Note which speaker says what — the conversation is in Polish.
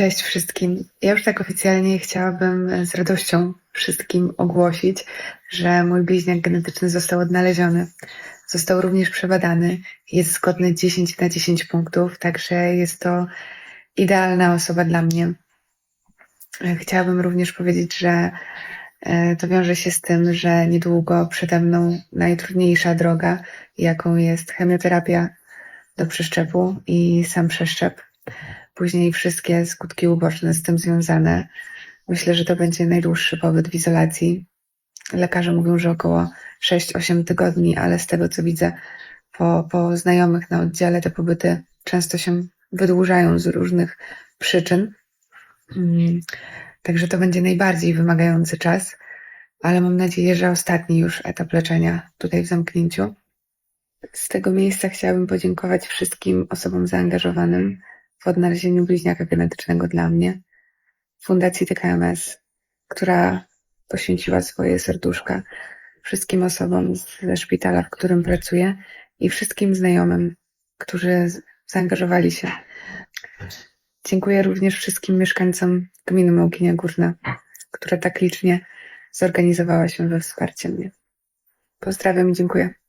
Speaker 1: Cześć wszystkim. Ja już tak oficjalnie chciałabym z radością wszystkim ogłosić, że mój bliźniak genetyczny został odnaleziony. Został również przebadany. Jest zgodny 10 na 10 punktów, także jest to idealna osoba dla mnie. Chciałabym również powiedzieć, że e, to wiąże się z tym, że niedługo przede mną najtrudniejsza droga, jaką jest chemioterapia do przeszczepu i sam przeszczep. Później wszystkie skutki uboczne z tym związane. Myślę, że to będzie najdłuższy pobyt w izolacji. Lekarze mówią, że około 6-8 tygodni, ale z tego co widzę po, po znajomych na oddziale, te pobyty często się wydłużają z różnych przyczyn. Mm, Także to będzie najbardziej wymagający czas, ale mam nadzieję, że ostatni już etap leczenia tutaj w zamknięciu. Z tego miejsca chciałabym podziękować wszystkim osobom zaangażowanym w odnalezieniu bliźniaka genetycznego dla mnie, Fundacji TKMS, która poświęciła swoje serduszka wszystkim osobom ze szpitala, w którym pracuję i wszystkim znajomym, którzy zaangażowali się. Dziękuję również wszystkim mieszkańcom gminy Małkinia Górna, która tak licznie zorganizowała się we wsparcie mnie. Pozdrawiam i dziękuję.